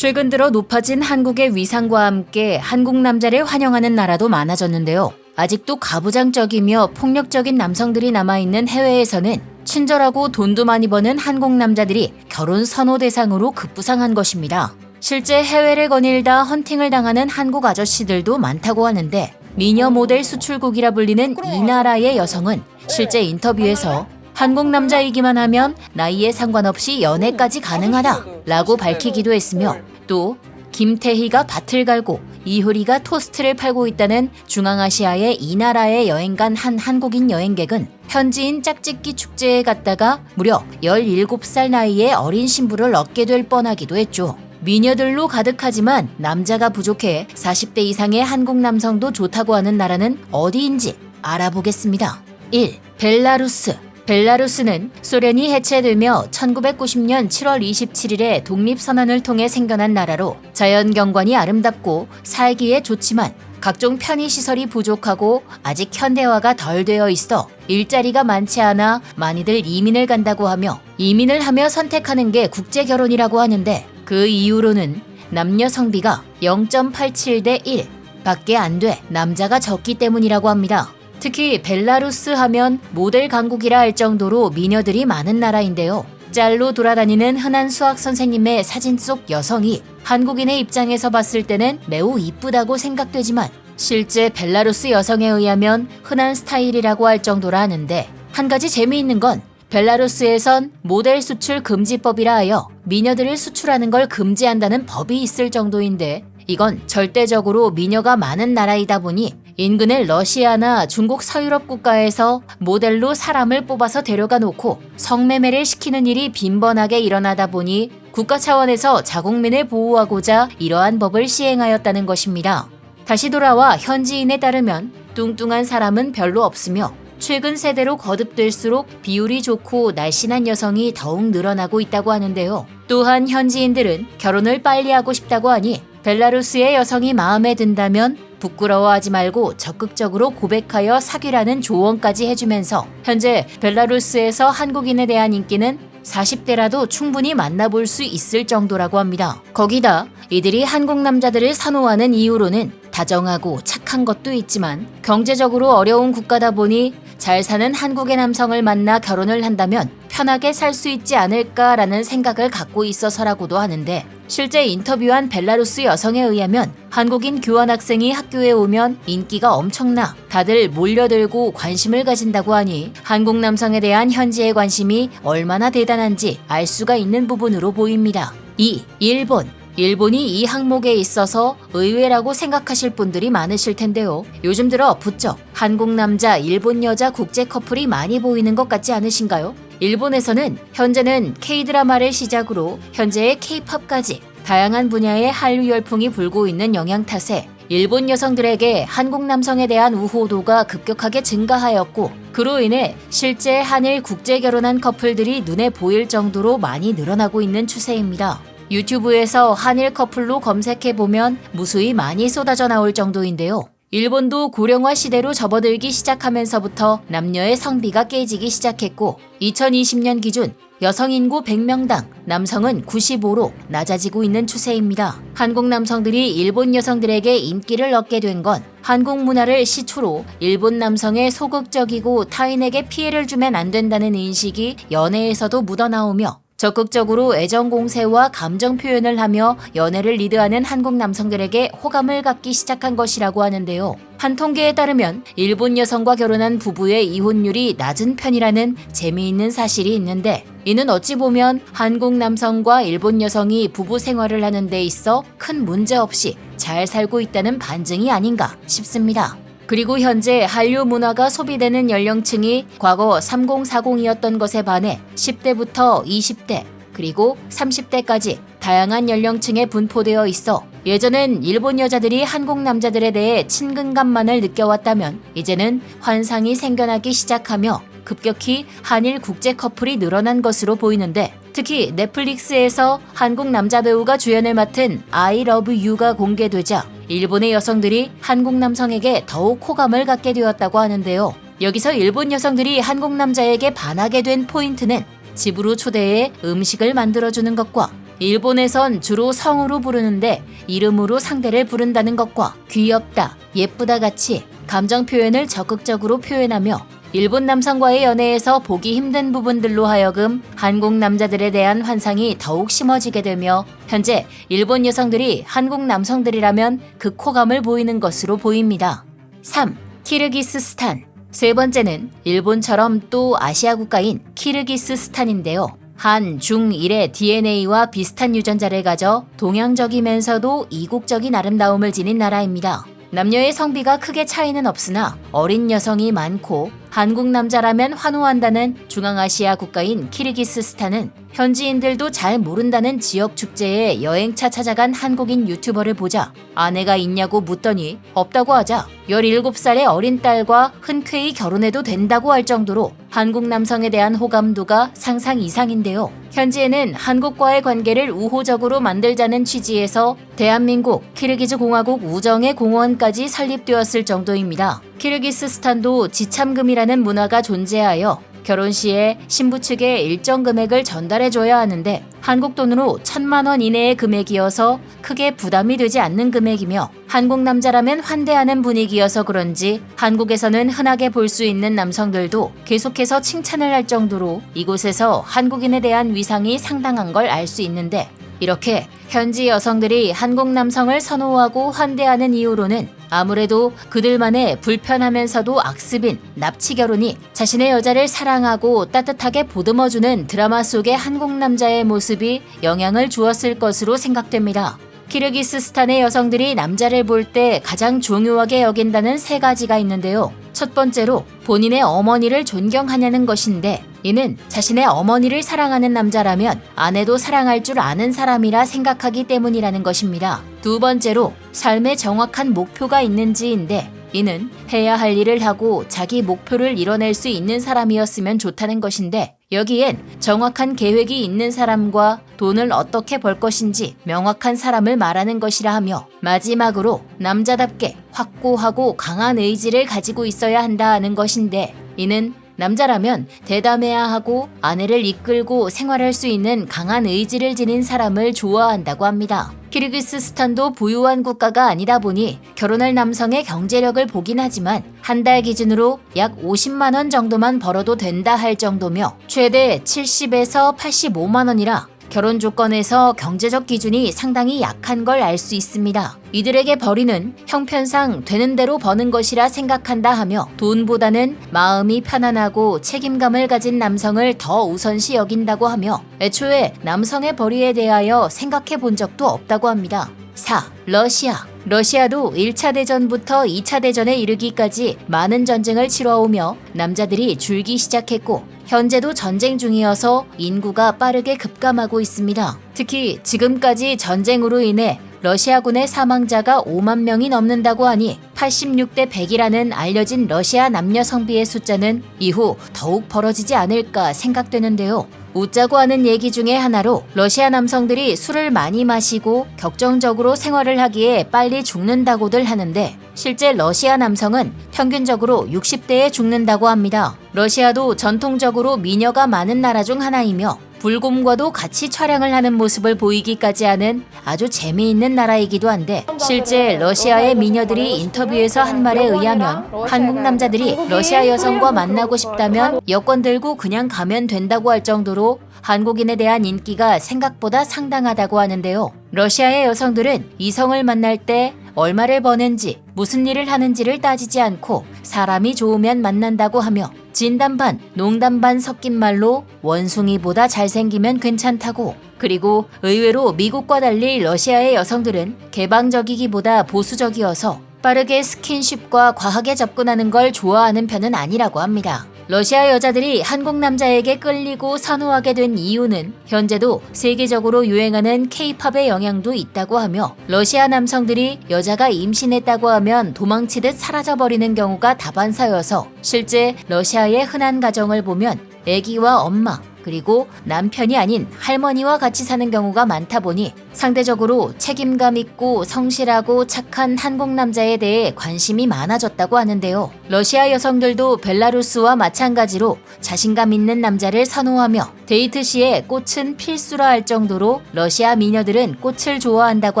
최근 들어 높아진 한국의 위상과 함께 한국 남자를 환영하는 나라도 많아졌는데요. 아직도 가부장적이며 폭력적인 남성들이 남아있는 해외에서는 친절하고 돈도 많이 버는 한국 남자들이 결혼 선호 대상으로 급부상한 것입니다. 실제 해외를 거닐다 헌팅을 당하는 한국 아저씨들도 많다고 하는데 미녀 모델 수출국이라 불리는 이 나라의 여성은 실제 인터뷰에서 한국 남자이기만 하면 나이에 상관없이 연애까지 가능하다 라고 밝히기도 했으며 또 김태희가 밭을 갈고 이효리가 토스트를 팔고 있다는 중앙아시아의 이 나라에 여행 간 한 한국인 여행객은 현지인 짝짓기 축제에 갔다가 무려 17살 나이에 어린 신부를 얻게 될 뻔하기도 했죠. 미녀들로 가득하지만 남자가 부족해 40대 이상의 한국 남성도 좋다고 하는 나라는 어디인지 알아보겠습니다. 1. 벨라루스 벨라루스는 소련이 해체되며 1990년 7월 27일에 독립선언을 통해 생겨난 나라로 자연 경관이 아름답고 살기에 좋지만 각종 편의시설이 부족하고 아직 현대화가 덜 되어 있어 일자리가 많지 않아 많이들 이민을 간다고 하며 이민을 하며 선택하는 게 국제결혼이라고 하는데 그 이유로는 남녀 성비가 0.87대 1 밖에 안 돼 남자가 적기 때문이라고 합니다. 특히 벨라루스 하면 모델 강국이라 할 정도로 미녀들이 많은 나라인데요. 짤로 돌아다니는 흔한 수학 선생님의 사진 속 여성이 한국인의 입장에서 봤을 때는 매우 이쁘다고 생각되지만 실제 벨라루스 여성에 의하면 흔한 스타일이라고 할 정도라 하는데 한 가지 재미있는 건 벨라루스에선 모델 수출 금지법이라 하여 미녀들을 수출하는 걸 금지한다는 법이 있을 정도인데 이건 절대적으로 미녀가 많은 나라이다 보니 인근의 러시아나 중국 서유럽 국가에서 모델로 사람을 뽑아서 데려가 놓고 성매매를 시키는 일이 빈번하게 일어나다 보니 국가 차원에서 자국민을 보호하고자 이러한 법을 시행하였다는 것입니다. 다시 돌아와 현지인에 따르면 뚱뚱한 사람은 별로 없으며 최근 세대로 거듭될수록 비율이 좋고 날씬한 여성이 더욱 늘어나고 있다고 하는데요. 또한 현지인들은 결혼을 빨리 하고 싶다고 하니 벨라루스의 여성이 마음에 든다면 부끄러워하지 말고 적극적으로 고백하여 사귀라는 조언까지 해주면서 현재 벨라루스에서 한국인에 대한 인기는 40대라도 충분히 만나볼 수 있을 정도라고 합니다. 거기다 이들이 한국 남자들을 선호하는 이유로는 다정하고 착한 것도 있지만 경제적으로 어려운 국가다 보니 잘 사는 한국의 남성을 만나 결혼을 한다면 편하게 살 수 있지 않을까라는 생각을 갖고 있어서라고도 하는데 실제 인터뷰한 벨라루스 여성에 의하면 한국인 교환학생이 학교에 오면 인기가 엄청나 다들 몰려들고 관심을 가진다고 하니 한국 남성에 대한 현지의 관심이 얼마나 대단한지 알 수가 있는 부분으로 보입니다. 2. 일본 일본이 이 항목에 있어서 의외라고 생각하실 분들이 많으실 텐데요. 요즘 들어 부쩍 한국 남자, 일본 여자 국제 커플이 많이 보이는 것 같지 않으신가요? 일본에서는 현재는 K-드라마를 시작으로 현재의 K-팝까지 다양한 분야의 한류 열풍이 불고 있는 영향 탓에 일본 여성들에게 한국 남성에 대한 우호도가 급격하게 증가하였고 그로 인해 실제 한일 국제 결혼한 커플들이 눈에 보일 정도로 많이 늘어나고 있는 추세입니다. 유튜브에서 한일 커플로 검색해 보면 무수히 많이 쏟아져 나올 정도인데요. 일본도 고령화 시대로 접어들기 시작하면서부터 남녀의 성비가 깨지기 시작했고 2020년 기준 여성 인구 100명당 남성은 95로 낮아지고 있는 추세입니다. 한국 남성들이 일본 여성들에게 인기를 얻게 된 건 한국 문화를 시초로 일본 남성의 소극적이고 타인에게 피해를 주면 안 된다는 인식이 연애에서도 묻어나오며 적극적으로 애정 공세와 감정 표현을 하며 연애를 리드하는 한국 남성들에게 호감을 갖기 시작한 것이라고 하는데요. 한 통계에 따르면 일본 여성과 결혼한 부부의 이혼율이 낮은 편이라는 재미있는 사실이 있는데 이는 어찌 보면 한국 남성과 일본 여성이 부부 생활을 하는 데 있어 큰 문제 없이 잘 살고 있다는 반증이 아닌가 싶습니다. 그리고 현재 한류 문화가 소비되는 연령층이 과거 3040이었던 것에 반해 10대부터 20대 그리고 30대까지 다양한 연령층에 분포되어 있어 예전엔 일본 여자들이 한국 남자들에 대해 친근감만을 느껴왔다면 이제는 환상이 생겨나기 시작하며 급격히 한일 국제 커플이 늘어난 것으로 보이는데 특히 넷플릭스에서 한국 남자 배우가 주연을 맡은 I Love You가 공개되자 일본의 여성들이 한국 남성에게 더욱 호감을 갖게 되었다고 하는데요. 여기서 일본 여성들이 한국 남자에게 반하게 된 포인트는 집으로 초대해 음식을 만들어주는 것과 일본에선 주로 성으로 부르는데 이름으로 상대를 부른다는 것과 귀엽다, 예쁘다 같이 감정 표현을 적극적으로 표현하며 일본 남성과의 연애에서 보기 힘든 부분들로 하여금 한국 남자들에 대한 환상이 더욱 심어지게 되며 현재 일본 여성들이 한국 남성들이라면 극호감을 보이는 것으로 보입니다. 3. 키르기스스탄 세 번째는 일본처럼 또 아시아 국가인 키르기스스탄인데요. 한, 중, 일의 DNA와 비슷한 유전자를 가져 동양적이면서도 이국적인 아름다움을 지닌 나라입니다. 남녀의 성비가 크게 차이는 없으나 어린 여성이 많고 한국 남자라면 환호한다는 중앙아시아 국가인 키르기스스탄은 현지인들도 잘 모른다는 지역 축제에 여행차 찾아간 한국인 유튜버를 보자 아내가 있냐고 묻더니 없다고 하자 17살의 어린 딸과 흔쾌히 결혼해도 된다고 할 정도로 한국 남성에 대한 호감도가 상상 이상인데요. 현지에는 한국과의 관계를 우호적으로 만들자는 취지에서 대한민국 키르기즈 공화국 우정의 공원까지 설립되었을 정도입니다. 키르기스스탄도 지참금이라는 문화가 존재하여 결혼 시에 신부 측에 일정 금액을 전달해 줘야 하는데 한국 돈으로 천만 원 이내의 금액이어서 크게 부담이 되지 않는 금액이며 한국 남자라면 환대하는 분위기여서 그런지 한국에서는 흔하게 볼 수 있는 남성들도 계속해서 칭찬을 할 정도로 이곳에서 한국인에 대한 위상이 상당한 걸 알 수 있는데 이렇게 현지 여성들이 한국 남성을 선호하고 환대하는 이유로는 아무래도 그들만의 불편하면서도 악습인 납치 결혼이 자신의 여자를 사랑하고 따뜻하게 보듬어주는 드라마 속의 한국 남자의 모습이 영향을 주었을 것으로 생각됩니다. 키르기스스탄의 여성들이 남자를 볼 때 가장 중요하게 여긴다는 세 가지가 있는데요. 첫 번째로 본인의 어머니를 존경하냐는 것인데 이는 자신의 어머니를 사랑하는 남자라면 아내도 사랑할 줄 아는 사람이라 생각하기 때문이라는 것입니다. 두 번째로 삶의 정확한 목표가 있는지인데 이는 해야 할 일을 하고 자기 목표를 이뤄낼 수 있는 사람이었으면 좋다는 것인데 여기엔 정확한 계획이 있는 사람과 돈을 어떻게 벌 것인지 명확한 사람을 말하는 것이라 하며 마지막으로 남자답게 확고하고 강한 의지를 가지고 있어야 한다 하는 것인데 이는 남자라면 대담해야 하고 아내를 이끌고 생활할 수 있는 강한 의지를 지닌 사람을 좋아한다고 합니다. 키르기스스탄도 부유한 국가가 아니다 보니 결혼할 남성의 경제력을 보긴 하지만 한 달 기준으로 약 50만 원 정도만 벌어도 된다 할 정도며 최대 70에서 85만 원이라 결혼 조건에서 경제적 기준이 상당히 약한 걸 알 수 있습니다. 이들에게 벌이는 형편상 되는 대로 버는 것이라 생각한다 하며 돈보다는 마음이 편안하고 책임감을 가진 남성을 더 우선시 여긴다고 하며 애초에 남성의 벌이에 대하여 생각해 본 적도 없다고 합니다. 4. 러시아 러시아도 1차 대전부터 2차 대전에 이르기까지 많은 전쟁을 치러오며 남자들이 줄기 시작했고 현재도 전쟁 중이어서 인구가 빠르게 급감하고 있습니다. 특히 지금까지 전쟁으로 인해 러시아군의 사망자가 5만 명이 넘는다고 하니 86대 100이라는 알려진 러시아 남녀 성비의 숫자는 이후 더욱 벌어지지 않을까 생각되는데요. 웃자고 하는 얘기 중에 하나로 러시아 남성들이 술을 많이 마시고 격정적으로 생활을 하기에 빨리 죽는다고들 하는데 실제 러시아 남성은 평균적으로 60대에 죽는다고 합니다. 러시아도 전통적으로 미녀가 많은 나라 중 하나이며 불곰과도 같이 촬영을 하는 모습을 보이기까지 하는 아주 재미있는 나라이기도 한데 실제 러시아의 미녀들이 인터뷰에서 한 말에 의하면 한국 남자들이 러시아 여성과 만나고 싶다면 여권 들고 그냥 가면 된다고 할 정도로 한국인에 대한 인기가 생각보다 상당하다고 하는데요. 러시아의 여성들은 이성을 만날 때 얼마를 버는지 무슨 일을 하는지를 따지지 않고 사람이 좋으면 만난다고 하며 진담 반, 농담 반 섞인 말로 원숭이보다 잘생기면 괜찮다고 그리고 의외로 미국과 달리 러시아의 여성들은 개방적이기보다 보수적이어서 빠르게 스킨십과 과하게 접근하는 걸 좋아하는 편은 아니라고 합니다. 러시아 여자들이 한국 남자에게 끌리고 선호하게 된 이유는 현재도 세계적으로 유행하는 케이팝의 영향도 있다고 하며 러시아 남성들이 여자가 임신했다고 하면 도망치듯 사라져버리는 경우가 다반사여서 실제 러시아의 흔한 가정을 보면 아기와 엄마 그리고 남편이 아닌 할머니와 같이 사는 경우가 많다 보니 상대적으로 책임감 있고 성실하고 착한 한국 남자에 대해 관심이 많아졌다고 하는데요. 러시아 여성들도 벨라루스와 마찬가지로 자신감 있는 남자를 선호하며 데이트 시에 꽃은 필수라 할 정도로 러시아 미녀들은 꽃을 좋아한다고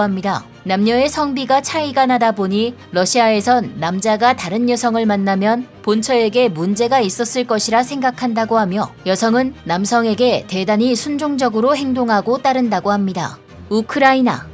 합니다. 남녀의 성비가 차이가 나다 보니 러시아에선 남자가 다른 여성을 만나면 본처에게 문제가 있었을 것이라 생각한다고 하며 여성은 남성에게 대단히 순종적으로 행동하고 따른다고 합니다. 우크라이나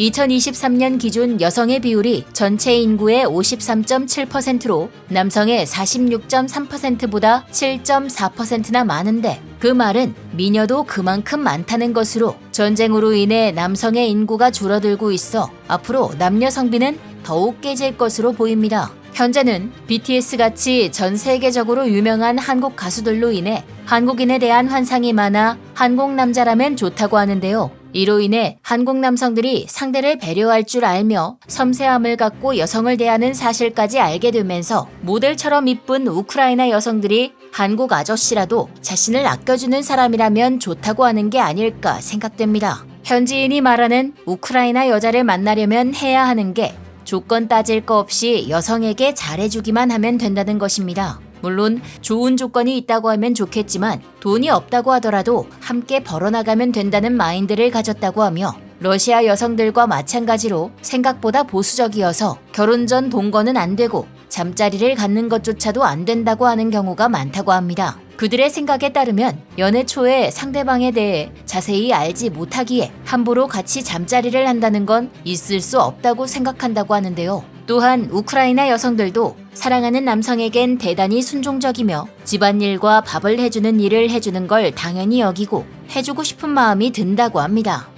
2023년 기준 여성의 비율이 전체 인구의 53.7%로 남성의 46.3%보다 7.4%나 많은데 그 말은 미녀도 그만큼 많다는 것으로 전쟁으로 인해 남성의 인구가 줄어들고 있어 앞으로 남녀 성비는 더욱 깨질 것으로 보입니다. 현재는 BTS 같이 전 세계적으로 유명한 한국 가수들로 인해 한국인에 대한 환상이 많아 한국 남자라면 좋다고 하는데요. 이로 인해 한국 남성들이 상대를 배려할 줄 알며 섬세함을 갖고 여성을 대하는 사실까지 알게 되면서 모델처럼 이쁜 우크라이나 여성들이 한국 아저씨라도 자신을 아껴주는 사람이라면 좋다고 하는 게 아닐까 생각됩니다. 현지인이 말하는 우크라이나 여자를 만나려면 해야 하는 게 조건 따질 거 없이 여성에게 잘해주기만 하면 된다는 것입니다. 물론 좋은 조건이 있다고 하면 좋겠지만 돈이 없다고 하더라도 함께 벌어나가면 된다는 마인드를 가졌다고 하며 러시아 여성들과 마찬가지로 생각보다 보수적이어서 결혼 전 동거는 안 되고 잠자리를 갖는 것조차도 안 된다고 하는 경우가 많다고 합니다. 그들의 생각에 따르면 연애 초에 상대방에 대해 자세히 알지 못하기에 함부로 같이 잠자리를 한다는 건 있을 수 없다고 생각한다고 하는데요. 또한 우크라이나 여성들도 사랑하는 남성에겐 대단히 순종적이며 집안일과 밥을 해주는 일을 해주는 걸 당연히 여기고 해주고 싶은 마음이 든다고 합니다.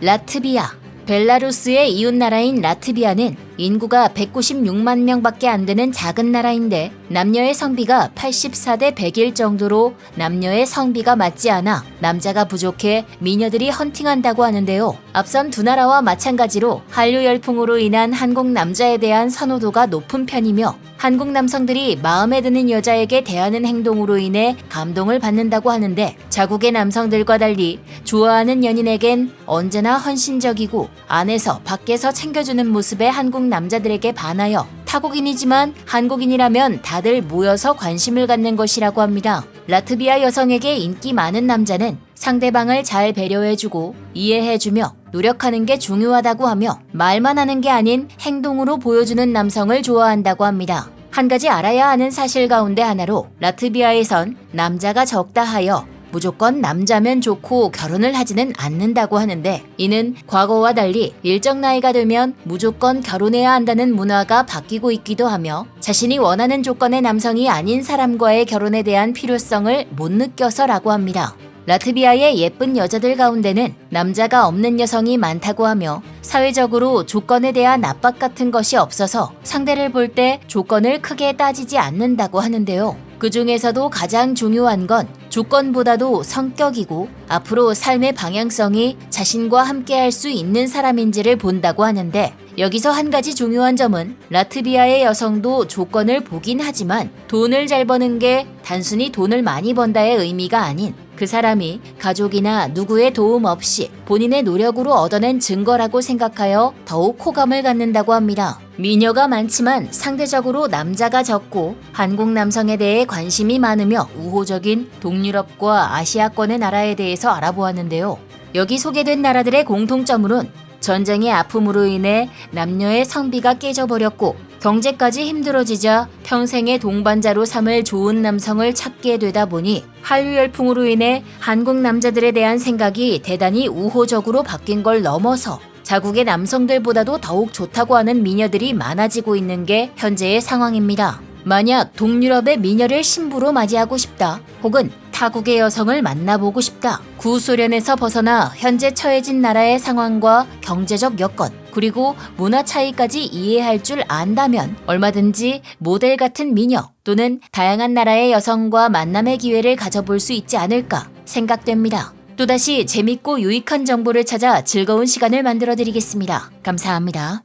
라트비아 벨라루스의 이웃나라인 라트비아는 인구가 196만 명밖에 안 되는 작은 나라인데 남녀의 성비가 84대 100일 정도로 남녀의 성비가 맞지 않아 남자가 부족해 미녀들이 헌팅한다고 하는데요. 앞선 두 나라와 마찬가지로 한류 열풍으로 인한 한국 남자에 대한 선호도가 높은 편이며 한국 남성들이 마음에 드는 여자에게 대하는 행동으로 인해 감동을 받는다고 하는데 자국의 남성들과 달리 좋아하는 연인에겐 언제나 헌신적이고 안에서 밖에서 챙겨주는 모습의 한국 남자들에게 반하여 타국인이지만 한국인이라면 다들 모여서 관심을 갖는 것이라고 합니다. 라트비아 여성에게 인기 많은 남자는 상대방을 잘 배려해주고 이해해주며 노력하는 게 중요하다고 하며 말만 하는 게 아닌 행동으로 보여주는 남성을 좋아한다고 합니다. 한 가지 알아야 하는 사실 가운데 하나로 라트비아에선 남자가 적다 하여 무조건 남자면 좋고 결혼을 하지는 않는다고 하는데 이는 과거와 달리 일정 나이가 되면 무조건 결혼해야 한다는 문화가 바뀌고 있기도 하며 자신이 원하는 조건의 남성이 아닌 사람과의 결혼에 대한 필요성을 못 느껴서라고 합니다. 라트비아의 예쁜 여자들 가운데는 남자가 없는 여성이 많다고 하며 사회적으로 조건에 대한 압박 같은 것이 없어서 상대를 볼 때 조건을 크게 따지지 않는다고 하는데요. 그 중에서도 가장 중요한 건 조건보다도 성격이고 앞으로 삶의 방향성이 자신과 함께 할 수 있는 사람인지를 본다고 하는데 여기서 한 가지 중요한 점은 라트비아의 여성도 조건을 보긴 하지만 돈을 잘 버는 게 단순히 돈을 많이 번다의 의미가 아닌 그 사람이 가족이나 누구의 도움 없이 본인의 노력으로 얻어낸 증거라고 생각하여 더욱 호감을 갖는다고 합니다. 미녀가 많지만 상대적으로 남자가 적고 한국 남성에 대해 관심이 많으며 우호적인 동유럽과 아시아권의 나라에 대해서 알아보았는데요. 여기 소개된 나라들의 공통점으로는 전쟁의 아픔으로 인해 남녀의 성비가 깨져버렸고 경제까지 힘들어지자 평생의 동반자로 삼을 좋은 남성을 찾게 되다 보니 한류 열풍으로 인해 한국 남자들에 대한 생각이 대단히 우호적으로 바뀐 걸 넘어서 자국의 남성들보다도 더욱 좋다고 하는 미녀들이 많아지고 있는 게 현재의 상황입니다. 만약 동유럽의 미녀를 신부로 맞이하고 싶다 혹은 타국의 여성을 만나보고 싶다. 구소련에서 벗어나 현재 처해진 나라의 상황과 경제적 여건, 그리고 문화 차이까지 이해할 줄 안다면 얼마든지 모델 같은 미녀 또는 다양한 나라의 여성과 만남의 기회를 가져볼 수 있지 않을까 생각됩니다. 또다시 재밌고 유익한 정보를 찾아 즐거운 시간을 만들어 드리겠습니다. 감사합니다.